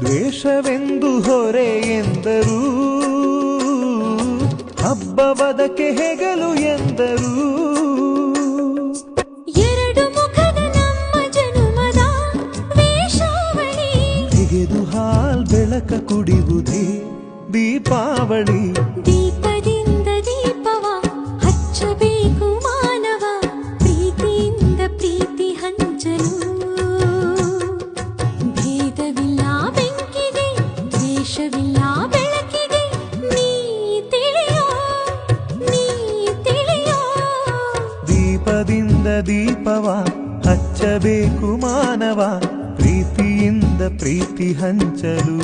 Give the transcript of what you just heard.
ದ್ವೇಷವೆಂದು ಹೊರೆ ಎಂದರು. ಹಬ್ಬವದಕ್ಕೆ ಹೆಗಲು ಎಂದರು. ಎರಡು ಮುಖದ ನಮ್ಮ ಜನುಮದ ತೆಗೆದು ಹಾಲ್ ಬೆಳಕ ಕುಡಿಯುವುದೇ ದೀಪಾವಳಿ. ದೀಪದಿಂದ ದೀಪವ ಹಚ್ಚಬೇಕು ಮಾನವ ಪ್ರೀತಿಯಿಂದ ಪ್ರೀತಿ ಹಂಚಲು.